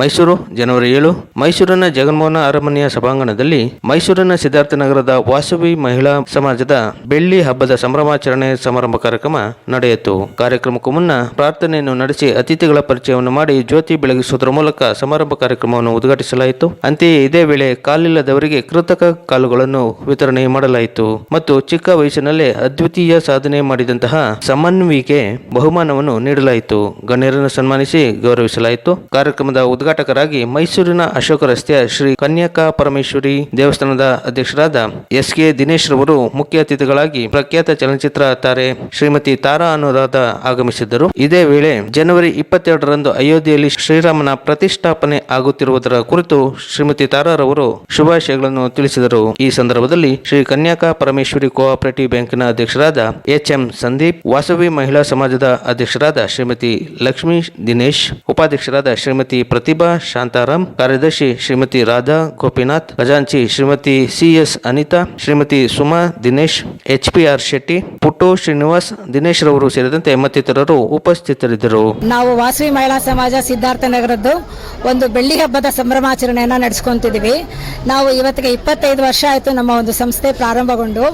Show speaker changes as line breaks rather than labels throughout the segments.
ಮೈಸೂರು, ಜನವರಿ ಏಳು. ಮೈಸೂರಿನ ಜಗನ್ಮೋಹನ ಅರಮನೆಯ ಸಭಾಂಗಣದಲ್ಲಿ ಮೈಸೂರಿನ ಸಿದ್ಧಾರ್ಥನಗರದ ವಾಸವಿ ಮಹಿಳಾ ಸಮಾಜದ ಬೆಳ್ಳಿ ಹಬ್ಬದ ಸಂಭ್ರಮಾಚರಣೆ ಸಮಾರಂಭ ಕಾರ್ಯಕ್ರಮ ನಡೆಯಿತು. ಕಾರ್ಯಕ್ರಮಕ್ಕೂ ಮುನ್ನ ಪ್ರಾರ್ಥನೆಯನ್ನು ನಡೆಸಿ ಅತಿಥಿಗಳ ಪರಿಚಯವನ್ನು ಮಾಡಿ ಜ್ಯೋತಿ ಬೆಳಗಿಸುವುದರ ಮೂಲಕ ಸಮಾರಂಭ ಕಾರ್ಯಕ್ರಮವನ್ನು ಉದ್ಘಾಟಿಸಲಾಯಿತು. ಅಂತೆಯೇ ಇದೇ ವೇಳೆ ಕಾಲಿಲ್ಲದವರಿಗೆ ಕೃತಕ ಕಾಲುಗಳನ್ನು ವಿತರಣೆ ಮಾಡಲಾಯಿತು. ಮತ್ತು ಚಿಕ್ಕ ವಯಸ್ಸಿನಲ್ಲೇ ಅದ್ವಿತೀಯ ಸಾಧನೆ ಮಾಡಿದಂತಹ ಸಮನ್ವಿಗೆ ಬಹುಮಾನವನ್ನು ನೀಡಲಾಯಿತು. ಗಣ್ಯರನ್ನು ಸನ್ಮಾನಿಸಿ ಗೌರವಿಸಲಾಯಿತು. ಕಾರ್ಯಕ್ರಮದ ಉದ್ಘಾಟಕರಾಗಿ ಮೈಸೂರಿನ ಅಶೋಕ ರಸ್ತೆಯ ಶ್ರೀ ಕನ್ಯಕ ಪರಮೇಶ್ವರಿ ದೇವಸ್ಥಾನದ ಅಧ್ಯಕ್ಷರಾದ ಎಸ್ ಕೆ ದಿನೇಶ್ ರವರು ಮುಖ್ಯ ಅತಿಥಿಗಳಾಗಿ ಪ್ರಖ್ಯಾತ ಚಲನಚಿತ್ರ ತಾರೆ ಶ್ರೀಮತಿ ತಾರಾ ಅನುರಾಧ ಆಗಮಿಸಿದ್ದರು. ಇದೇ ವೇಳೆ ಜನವರಿ ಇಪ್ಪತ್ತೆರಡರಂದು ಅಯೋಧ್ಯೆಯಲ್ಲಿ ಶ್ರೀರಾಮನ ಪ್ರತಿಷ್ಠಾಪನೆ ಆಗುತ್ತಿರುವುದರ ಕುರಿತು ಶ್ರೀಮತಿ ತಾರಾರವರು ಶುಭಾಶಯಗಳನ್ನು ತಿಳಿಸಿದರು. ಈ ಸಂದರ್ಭದಲ್ಲಿ ಶ್ರೀ ಕನ್ಯಾಕಾ ಪರಮೇಶ್ವರಿ ಕೋಆಪರೇಟಿವ್ ಬ್ಯಾಂಕಿನ ಅಧ್ಯಕ್ಷರಾದ ಎಚ್ ಎಂ ಸಂದೀಪ್, ವಾಸವಿ ಮಹಿಳಾ ಸಮಾಜದ ಅಧ್ಯಕ್ಷರಾದ ಶ್ರೀಮತಿ ಲಕ್ಷ್ಮೀ ದಿನೇಶ್, ಉಪಾಧ್ಯಕ್ಷರಾದ ಶ್ರೀಮತಿ ಪ್ರತಿಭಾ ಶಾಂತಾರಾಮ್, ಕಾರ್ಯದರ್ಶಿ ಶ್ರೀಮತಿ ರಾಧಾ, ಗೋಪಿನಾಥ್, ಖಜಾಂಚಿ Shrimati C S Anitha, Shrimati Suma, Dinesh, H P R Shetty, Puttu Srinivas, Dinesh ರವರು ಸೇರಿದಂತೆ ಮತ್ತಿತರರು ಉಪಸ್ಥಿತರಿದ್ದರು.
ನಾವು ವಾಸವಿ ಮಹಿಳಾ ಸಮಾಜ ಸಿದ್ಧಾರ್ಥ ನಗರದ್ದು ಒಂದು ಬೆಳ್ಳಿ ಹಬ್ಬದ ಸಂಭ್ರಮಾಚರಣೆಯನ್ನ ನಡೆಸ್ಕೊಂತಿದ್ದೀವಿ ನಾವು ಇವತ್ತಿಗೆ ಇಪ್ಪತ್ತೈದು ವರ್ಷ ಆಯಿತು ನಮ್ಮ ಒಂದು ಸಂಸ್ಥೆ ಪ್ರಾರಂಭಗೊಂಡು.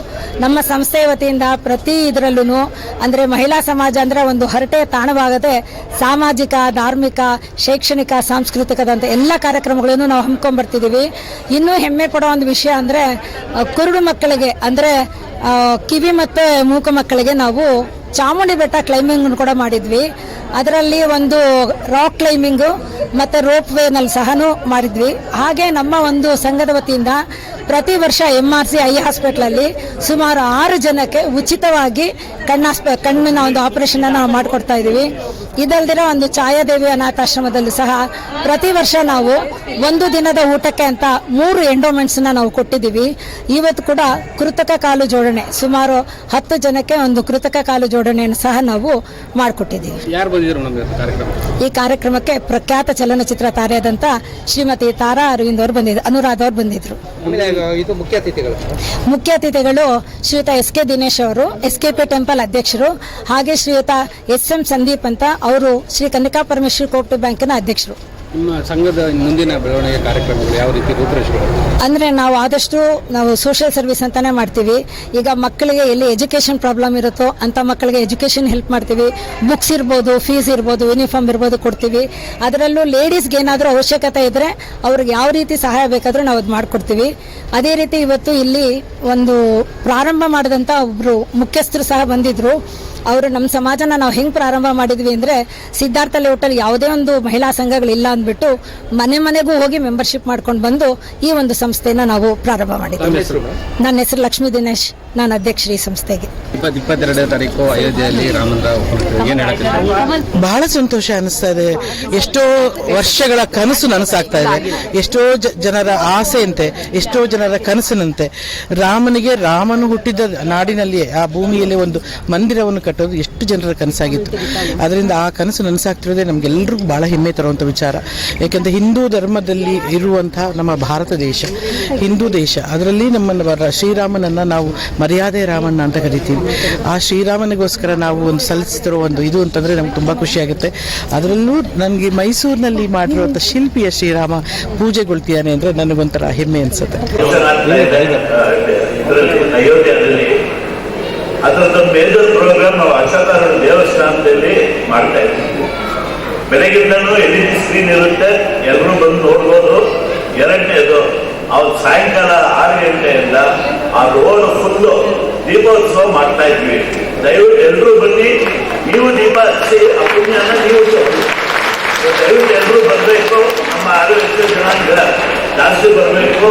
ನಮ್ಮ ಸಂಸ್ಥೆ ವತಿಯಿಂದ ಪ್ರತಿ ಇದರಲ್ಲೂ ಅಂದರೆ ಮಹಿಳಾ ಸಮಾಜ ಅಂದರೆ ಒಂದು ಹರಟೆ ತಾಣವಾಗದೆ ಸಾಮಾಜಿಕ, ಧಾರ್ಮಿಕ, ಶೈಕ್ಷಣಿಕ ಸಾಂಸ್ಕೃತಿಕದಂತ ಎಲ್ಲ ಕಾರ್ಯಕ್ರಮಗಳನ್ನು ನಾವು ಹಮ್ಮಿಕೊಂಡ್ಬರ್ತಿದ್ದೀವಿ. ಇನ್ನೂ ಹೆಮ್ಮೆ ಪಡೋ ಒಂದು ವಿಷಯ ಅಂದರೆ ಕುರುಡು ಮಕ್ಕಳಿಗೆ ಅಂದರೆ ಕಿವಿ ಮತ್ತು ಮೂಕ ಮಕ್ಕಳಿಗೆ ನಾವು ಚಾಮುಂಡಿ ಬೆಟ್ಟ ಕ್ಲೈಂಬಿಂಗ್ ಕೂಡ ಮಾಡಿದ್ವಿ. ಅದರಲ್ಲಿ ಒಂದು ರಾಕ್ ಕ್ಲೈಂಬಿಂಗು ಮತ್ತು ರೋಪ್ ವೇನಲ್ಲಿ ಸಹನೂ ಮಾಡಿದ್ವಿ. ಹಾಗೆ ನಮ್ಮ ಒಂದು ಸಂಘದ ವತಿಯಿಂದ ಪ್ರತಿ ವರ್ಷ ಎಂ ಆರ್ ಸಿ ಐ ಹಾಸ್ಪಿಟ್ಲಲ್ಲಿ ಸುಮಾರು ಆರು ಜನಕ್ಕೆ ಉಚಿತವಾಗಿ ಕಣ್ಣಾಸ್ಪ ಕಣ್ಣಿನ ಒಂದು ಆಪರೇಷನ್ ನಾವು ಮಾಡಿಕೊಡ್ತಾ ಇದ್ದೀವಿ. ಇದಲ್ದಿರೋ ಒಂದು ಛಾಯಾದೇವಿ ಅನಾಥಾಶ್ರಮದಲ್ಲೂ ಸಹ ಪ್ರತಿ ವರ್ಷ ನಾವು ಒಂದು ದಿನದ ಊಟಕ್ಕೆ ಅಂತ ಮೂರು ಎಂಡೋಮೆಂಟ್ಸ್ನ ನಾವು ಕೊಟ್ಟಿದ್ದೀವಿ. ಇವತ್ತು ಕೂಡ ಕೃತಕ ಕಾಲು ಜೋಡಣೆ, ಸುಮಾರು ಹತ್ತು ಜನಕ್ಕೆ ಒಂದು ಕೃತಕ ಕಾಲು ಜೋಡಣೆಯನ್ನು ಸಹ ನಾವು ಮಾಡಿಕೊಟ್ಟಿದ್ದೀವಿ. ಈ ಕಾರ್ಯಕ್ರಮಕ್ಕೆ ಪ್ರಖ್ಯಾತ ಚಲನಚಿತ್ರ ತಾರೆಯಾದಂತ ಶ್ರೀಮತಿ ತಾರಾ ಅರವಿಂದ್ ಅವರು ಬಂದಿದ್ರು ಅನುರಾಧ ಅವರು ಬಂದಿದ್ರು.
ಮುಖ್ಯ ಅತಿಥಿಗಳು.
ಮುಖ್ಯ ಅತಿಥಿಗಳು ಶ್ರೀಯುತ ಎಸ್ ಕೆ ದಿನೇಶ್ ಅವರು ಎಸ್ ಕೆ ಪಿ ಟೆಂಪಲ್ ಅಧ್ಯಕ್ಷರು ಹಾಗೆ ಶ್ರೀಯುತ ಎಸ್ ಎಂ ಸಂದೀಪ್ ಅಂತ ಅವರು ಶ್ರೀ ಕನ್ನಿಕಾ ಪರಮೇಶ್ವರಿ ಕೋಆಪರೇಟಿವ್ ಬ್ಯಾಂಕಿನ ಅಧ್ಯಕ್ಷರು.
ನಿಮ್ಮ ಸಂಘದ ಮುಂದಿನ ಬೆಳವಣಿಗೆ ಕಾರ್ಯಕ್ರಮಗಳು ಯಾವ ರೀತಿ
ಅಂದರೆ ನಾವು ಆದಷ್ಟು ನಾವು ಸೋಷಿಯಲ್ ಸರ್ವಿಸ್ ಅಂತಾನೆ ಮಾಡ್ತೀವಿ. ಈಗ ಮಕ್ಕಳಿಗೆ ಎಲ್ಲಿ ಎಜುಕೇಷನ್ ಪ್ರಾಬ್ಲಮ್ ಇರುತ್ತೋ ಅಂತ ಮಕ್ಕಳಿಗೆ ಎಜುಕೇಷನ್ ಹೆಲ್ಪ್ ಮಾಡ್ತೀವಿ. ಬುಕ್ಸ್ ಇರ್ಬೋದು ಫೀಸ್ ಇರ್ಬೋದು ಯೂನಿಫಾರ್ಮ್ ಇರ್ಬೋದು ಕೊಡ್ತೀವಿ. ಅದರಲ್ಲೂ ಲೇಡೀಸ್ಗೆ ಏನಾದರೂ ಅವಶ್ಯಕತೆ ಇದ್ದರೆ ಅವ್ರಿಗೆ ಯಾವ ರೀತಿ ಸಹಾಯ ಬೇಕಾದರೂ ನಾವು ಅದು ಮಾಡಿಕೊಡ್ತೀವಿ. ಅದೇ ರೀತಿ ಇವತ್ತು ಇಲ್ಲಿ ಒಂದು ಪ್ರಾರಂಭ ಮಾಡಿದಂಥ ಒಬ್ಬರು ಮುಖ್ಯಸ್ಥರು ಸಹ ಬಂದಿದ್ರು. ಅವರು ನಮ್ಮ ಸಮಾಜನ ನಾವು ಹೆಂಗೆ ಪ್ರಾರಂಭ ಮಾಡಿದ್ವಿ ಅಂದರೆ ಸಿದ್ಧಾರ್ಥ ಲೇಔಟಲ್ಲಿ ಯಾವುದೇ ಒಂದು ಮಹಿಳಾ ಸಂಘಗಳಿಲ್ಲ ಅಂದ್ಬಿಟ್ಟು ಮನೆ ಮನೆಗೂ ಹೋಗಿ ಮೆಂಬರ್ಶಿಪ್ ಮಾಡ್ಕೊಂಡು ಬಂದು ಈ ಒಂದು ಸಂಸ್ಥೆನ ನಾವು ಪ್ರಾರಂಭ
ಮಾಡಿದ್ವಿ.
ಮಾಡಿದ್ದೀವಿ ನನ್ನ ಹೆಸರು ಲಕ್ಷ್ಮೀ ದಿನೇಶ್. ನಾನು ಅಧ್ಯಕ್ಷ ಈ ಸಂಸ್ಥೆಗೆ.
ಇಪ್ಪತ್ ಇಪ್ಪತ್ತೆರಡನೇ ತಾರೀಕು ಅಯೋಧ್ಯೆಯಲ್ಲಿ ರಾಮಂದ್ರ ಏನು ಹೇಳಕ್ಕೆ
ಬಹಳ ಸಂತೋಷ ಅನಿಸ್ತಾ ಇದೆ. ಎಷ್ಟೋ ವರ್ಷಗಳ ಕನಸು ನನಸಾಗ್ತಾ ಇದೆ. ಎಷ್ಟೋ ಜ- ಜನರ ಆಸೆಯಂತೆ ಎಷ್ಟೋ ಜನರ ಕನಸಿನಂತೆ. ರಾಮನಿಗೆ ರಾಮನು ಹುಟ್ಟಿದ ನಾಡಿನಲ್ಲಿಯೇ ಆ ಭೂಮಿಯಲ್ಲಿ ಒಂದು ಮಂದಿರವನ್ನು ಕಟ್ಟೋದು ಎಷ್ಟು ಜನರ ಕನಸಾಗಿತ್ತು. ಅದರಿಂದ ಆ ಕನಸು ನನಸಾಗ್ತಿರೋದೇ ನಮಗೆಲ್ಲರಿಗೂ ಬಹಳ ಹೆಮ್ಮೆ ತರುವಂಥ ವಿಚಾರ. ಯಾಕಂದ್ರೆ ಹಿಂದೂ ಧರ್ಮದಲ್ಲಿ ಇರುವಂತಹ ನಮ್ಮ ಭಾರತ ದೇಶ ಹಿಂದೂ ದೇಶ ಅದರಲ್ಲಿ ನಮ್ಮ ಶ್ರೀರಾಮನನ್ನು ನಾವು ಮರ್ಯಾದೆ ರಾಮಣ್ಣ ಅಂತ ಕರಿತೀವಿ. ಆ ಶ್ರೀರಾಮನಿಗೋಸ್ಕರ ನಾವು ಒಂದು ಸಲ್ಲಿಸ್ತಿರೋ ಒಂದು ಇದು ಅಂತಂದರೆ ನಮ್ಗೆ ತುಂಬ ಖುಷಿಯಾಗುತ್ತೆ ಅದರಲ್ಲೂ ನನಗೆ ಮೈಸೂರಿನಲ್ಲಿ ಮಾಡಿರುವಂಥ ಶಿಲ್ಪಿಯ ಶ್ರೀರಾಮ ಪೂಜೆಗೊಳ್ತೀಯಾನೆ ಅಂದರೆ ನನಗೊಂಥರ ಹೆಮ್ಮೆ ಅನಿಸುತ್ತೆ.
ಅದರದ್ದು ಮೇಜರ್ ಪ್ರೋಗ್ರಾಮ್ ನಾವು ಅಕ್ಷತಾರ ದೇವಸ್ಥಾನದಲ್ಲಿ ಮಾಡ್ತಾ ಇದ್ದೀವಿ ಬೆಳಗಿಂದನೂ ಎಲ್ ಸ್ಕ್ರೀನ್ ಇರುತ್ತೆ ಎಲ್ಲರೂ ಬಂದು ನೋಡ್ಬೋದು. ಎರಡನೇದು, ಅವ್ರು ಸಾಯಂಕಾಲ ಆರು ಗಂಟೆಯಿಂದ ಆ ರೋಡ್ ಫುಲ್ಲು ದೀಪೋತ್ಸವ ಮಾಡ್ತಾ ಇದ್ವಿ. ದಯವಿಟ್ಟು ಎಲ್ಲರೂ ಬನ್ನಿ. ನೀವು ದೀಪ ಹಚ್ಚಿ, ಆ ಪುಣ್ಯನ ನೀವು. ದಯವಿಟ್ಟು ಎಲ್ಲರೂ ಬರಬೇಕು. ನಮ್ಮ ಆರೋಗ್ಯ ಜನಾಂಗ ಜಾಸ್ತಿ ಬರಬೇಕು.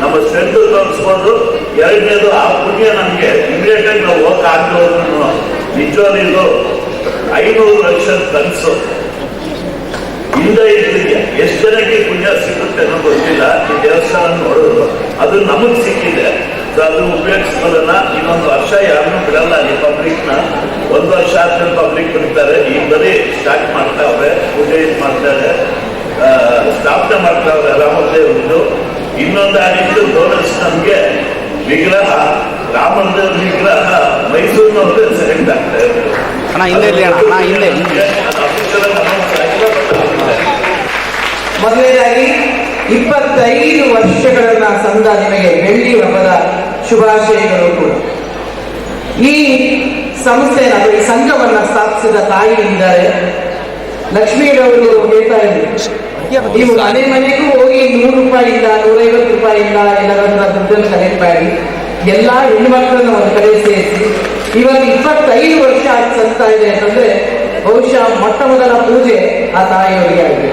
ನಮ್ಮ ಸ್ಟ್ರೆಂತ್ ತೋರಿಸ್ಕೊಂಡು ಎರಡನೇದು ಆ ಪುಣ್ಯ ನಮಗೆ ಇಮಿಡಿಯೇಟ್ ಆಗಿ ನಾವು ಹೋಗಕ್ಕೆ ನಿಜವಾಗ್ಲೂ ಇದು ಐನೂರು ಲಕ್ಷ ಕನಸು. ಹಿಂದೆ ಇದ್ರಿಗೆ ಎಷ್ಟು ಜನಕ್ಕೆ ಪುಣ್ಯ ಸಿಗುತ್ತೆ ಅನ್ನೋ ಗೊತ್ತಿಲ್ಲ. ಈ ದೇವಸ್ಥಾನ ನೋಡೋದು ಅದು ನಮಗೆ ಸಿಕ್ಕಿದೆ. ಸೊ ಅದು ಉಪಯೋಗಿಸ್ಕೊಳ್ಳೋಣ ಇನ್ನೊಂದು ವರ್ಷ ಯಾರನ್ನು ಬಿಡಲ್ಲ. ಈ ಪಬ್ಲಿಕ್ನ ಒಂದು ವರ್ಷ ಆದ್ಮೇಲೆ ಪಬ್ಲಿಕ್ ಬಿಡ್ತಾರೆ ಈ ಬರೀ ಸ್ಟಾರ್ಟ್ ಮಾಡ್ತಾವ್ರೆ ಪೂಜೆ ಇದು ಮಾಡ್ತಾರೆ ಸ್ಥಾಪನೆ ಸ್ಥಾಪನೆ ಮಾಡ್ತಾವ್ರೆ ರಾಮದೇವ್ರದ್ದು ಇನ್ನೊಂದು ಆಗಿದ್ದು ತೋರಿಸ್ ನಮಗೆ ವಿಗ್ರಹ ರಾಮದೇವ್ ವಿಗ್ರಹ ಮೈಸೂರಿನವ್ರದ್ದು ಸೆಲೆಕ್ಟ್ ಆಗ್ತಾ ಇದೆ.
ಮೊದಲನೇದಾಗಿ ಇಪ್ಪತ್ತೈದು ವರ್ಷಗಳನ್ನ ಸಂದ ನಿಮಗೆ ಬೆಳ್ಳಿ ಹಬ್ಬದ ಶುಭಾಶಯಗಳು ಕೂಡ. ಈ ಸಂಸ್ಥೆ ಈ ಸಂಘವನ್ನ ಸ್ಥಾಪಿಸಿದ ತಾಯಿ ಇದ್ದಾರೆ ಲಕ್ಷ್ಮೀರವರು ಹೇಳ್ತಾ ಇದ್ರು ನೀವು ಮನೆ ಮನೆಗೂ ಹೋಗಿ ನೂರು ರೂಪಾಯಿಯಿಂದ ನೂರೈವತ್ತು ರೂಪಾಯಿಯಿಂದ ಎಲ್ಲರನ್ನ ದುಡ್ಡನ್ನು ಕಲೆಕ್ಟ್ ಎಲ್ಲಾ ಹೆಣ್ಮಕ್ಳನ್ನ ಒಂದು ಕಡೆ ಸೇರಿಸಿ ಇವತ್ತು ಇಪ್ಪತ್ತೈದು ವರ್ಷ ಆಗಿ ಸಂತಾ ಇದೆ ಅಂತಂದ್ರೆ ಬಹುಶಃ ಮೊಟ್ಟ ಮೊದಲ ಪೂಜೆ ಆ ತಾಯಿಯವರಿಗೆ ಆಗಿದೆ.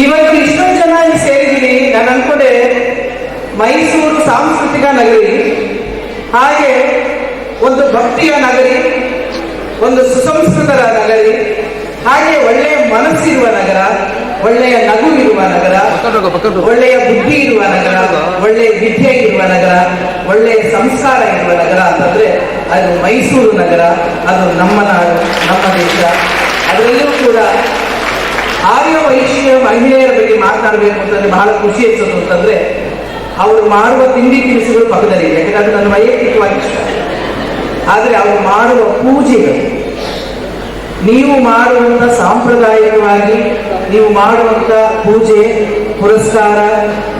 ಇವತ್ತು ಇಷ್ಟೊಂದು ಜನ ಇಲ್ಲಿ ಸೇರಿದ್ದೀನಿ. ನಾನು ಅನ್ಕೊಂಡೆ ಮೈಸೂರು ಸಾಂಸ್ಕೃತಿಕ ನಗರಿ, ಹಾಗೆ ಒಂದು ಭಕ್ತಿಯ ನಗರಿ, ಒಂದು ಸುಸಂಸ್ಕೃತರ ನಗರಿ, ಹಾಗೆ ಒಳ್ಳೆಯ ಮನಸ್ಸಿರುವ ನಗರ, ಒಳ್ಳೆಯ ನಗು ಇರುವ ನಗರ, ಒಳ್ಳೆಯ ಬುದ್ಧಿ ಇರುವ ನಗರ, ಒಳ್ಳೆಯ ವಿದ್ಯೆ ಇರುವ ನಗರ, ಒಳ್ಳೆಯ ಸಂಸ್ಕಾರ ಇರುವ ನಗರ ಅಂತಂದ್ರೆ ಅದು ಮೈಸೂರು ನಗರ, ಅದು ನಮ್ಮ ನಾಡು, ನಮ್ಮ ದೇಶ. ಅದರಲ್ಲೂ ಕೂಡ ಆರ್ಯ ವೈಶ್ಯ ಮಹಿಳೆಯರ ಬಗ್ಗೆ ಮಾತನಾಡಬೇಕು ಅಂತಂದ್ರೆ ಬಹಳ ಖುಷಿ ಅನ್ಸುತ್ತೆ ಅಂತಂದ್ರೆ, ಅವರು ಮಾಡುವ ತಿಂಡಿ ತಿನಿಸುಗಳು ಪಕ್ಕದಲ್ಲಿ ಯಾಕಂದ್ರೆ ನನ್ನ ವೈಯಕ್ತಿಕವಾಗಿ ಇಷ್ಟ ಆದರೆ ಅವರು ಮಾಡುವ ಪೂಜೆಗಳು, ನೀವು ಮಾಡುವಂತ ಸಾಂಪ್ರದಾಯಿಕವಾಗಿ ನೀವು ಮಾಡುವಂತ ಪೂಜೆ, ಪುರಸ್ಕಾರ,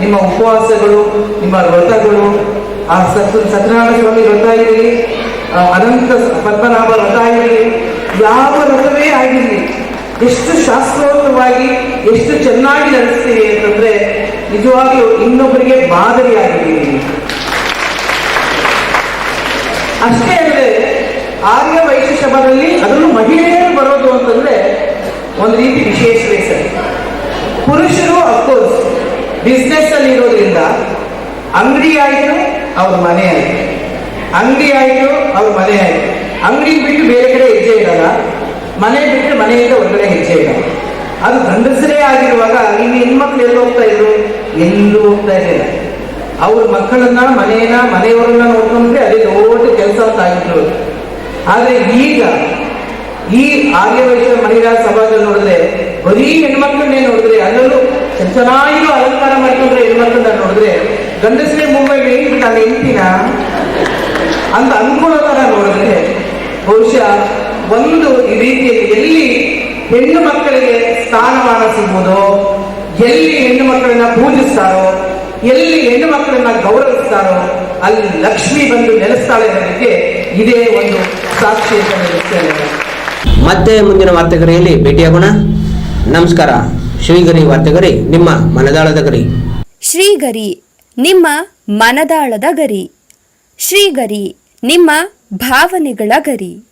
ನಿಮ್ಮ ಉಪವಾಸಗಳು, ನಿಮ್ಮ ವ್ರತಗಳು, ಆ ಸತ್, ಸತ್ಯನಾರಾಯಣ ಸ್ವಾಮಿ ವ್ರತ ಇರಲಿ ಅನಂತ ಪದ್ಮನಾಭ ವ್ರತ ಇರಲಿ, ಯಾವ ವ್ರತವೇ ಆಗಿರಲಿ ಎಷ್ಟು ಶಾಸ್ತ್ರೋಕ್ತವಾಗಿ ಎಷ್ಟು ಚೆನ್ನಾಗಿ ನಡೆಸ್ತೀವಿ ಅಂತಂದ್ರೆ ನಿಜವಾಗ್ಲೂ ಇನ್ನೊಬ್ಬರಿಗೆ ಮಾದರಿಯಾಗಿದ್ದೀವಿ ಅಷ್ಟೇ ಅಲ್ಲದೆ ಆರ್ಯ ವೈಶ್ಯ ಶಬದಲ್ಲಿ ಅದರಲ್ಲೂ ಮಹಿಳೆಯರು ಬರೋದು ಅಂತಂದ್ರೆ ಒಂದು ರೀತಿ ವಿಶೇಷವೇ ಸರಿ. ಪುರುಷರು ಅಫ್ಕೋರ್ಸ್ ಬಿಸ್ನೆಸ್ ಅಲ್ಲಿ ಇರೋದ್ರಿಂದ ಅಂಗಡಿ ಆಯಿತು, ಅವ್ರ ಮನೆ ಆಯಿತು. ಅಂಗಡಿ ಆಯಿತು, ಅವ್ರ ಮನೆ ಆಯಿತು. ಅಂಗಡಿ ಬಿಟ್ಟು ಬೇರೆ ಕಡೆ ಹೆಜ್ಜೆ ಇಡಲ್ಲ ಮನೆ ಬಿಟ್ಟು ಮನೆಯಿಂದ ಹೊರಗಡೆ ಹೆಜ್ಜೆ ಇಲ್ಲ ಅದು ಗಂಡಸರೇ ಆಗಿರುವಾಗ ಇನ್ನು ಹೆಣ್ಮಕ್ಳು ಎಲ್ಲಿ ಹೋಗ್ತಾ ಇದ್ರು? ಎಲ್ಲೂ ಹೋಗ್ತಾ ಇರಲಿಲ್ಲ. ಅವ್ರ ಮಕ್ಕಳನ್ನ ಮನೆಯನ್ನ ಮನೆಯವರನ್ನ ನೋಡ್ಕೊಂಡ್ರೆ ಅದೇ ದೊಡ್ಡ ಕೆಲಸ ಅಂತ ಆಗಿದ್ರು ಆದ್ರೆ ಈಗ ಈ ಆರ್ಯವೈಶ್ಯ ಮಹಿಳಾ ಸಮಾಜದಲ್ಲಿ ನೋಡಿದ್ರೆ ಬರೀ ಹೆಣ್ಮಕ್ಳನ್ನೇ ನೋಡಿದ್ರೆ ಅದರಲ್ಲೂ ಚೆನ್ನಾಗಿರೋ ಅಲಂಕಾರ ಮಾಡ್ಕೊಂಡ್ರೆ ಹೆಣ್ಮಕ್ಳನ್ನ ನೋಡಿದ್ರೆ ಗಂಡಸರೇ ಮುಂಬೈ ಬಿಟ್ಟು ನಾನು ಹೆಂಡ್ತೀನ? ಅಂತ ಅನ್ಕೊಳ್ಳೋ ತರ ನೋಡಿದ್ರೆ ಬಹುಶಃ ಒಂದು ಈ ರೀತಿಯಲ್ಲಿ ಎಲ್ಲಿ ಹೆಣ್ಣು ಮಕ್ಕಳಿಗೆ ಸ್ಥಾನಮಾನ ಸಿಗುವುದೋ ಎಲ್ಲಿ ಹೆಣ್ಣು ಮಕ್ಕಳನ್ನ ಪೂಜಿಸ್ತಾರೋ ಎಲ್ಲಿ ಹೆಣ್ಣು ಮಕ್ಕಳನ್ನ ಗೌರವಿಸ್ತಾರೋ ಅಲ್ಲಿ ಲಕ್ಷ್ಮಿ ಬಂದು ನೆಲೆಸ್ತಾಳೆ ಅನ್ನೋದಕ್ಕೆ ಇದೇ ಒಂದು ಸಾಕ್ಷಿ ಅಂತ
ಮತ್ತೆ ಮುಂದಿನ ವಾರ್ತೆಗರಿಯಲ್ಲಿ ಭೇಟಿಯಾಗೋಣ. ನಮಸ್ಕಾರ. ಶ್ರೀಗರಿ ವಾರ್ತೆಗರಿ ನಿಮ್ಮ ಮನದಾಳದ ಗರಿ.
ಶ್ರೀಗರಿ ನಿಮ್ಮ ಮನದಾಳದ ಗರಿ. ಶ್ರೀಗರಿ ನಿಮ್ಮ ಭಾವನೆಗಳ ಗರಿ.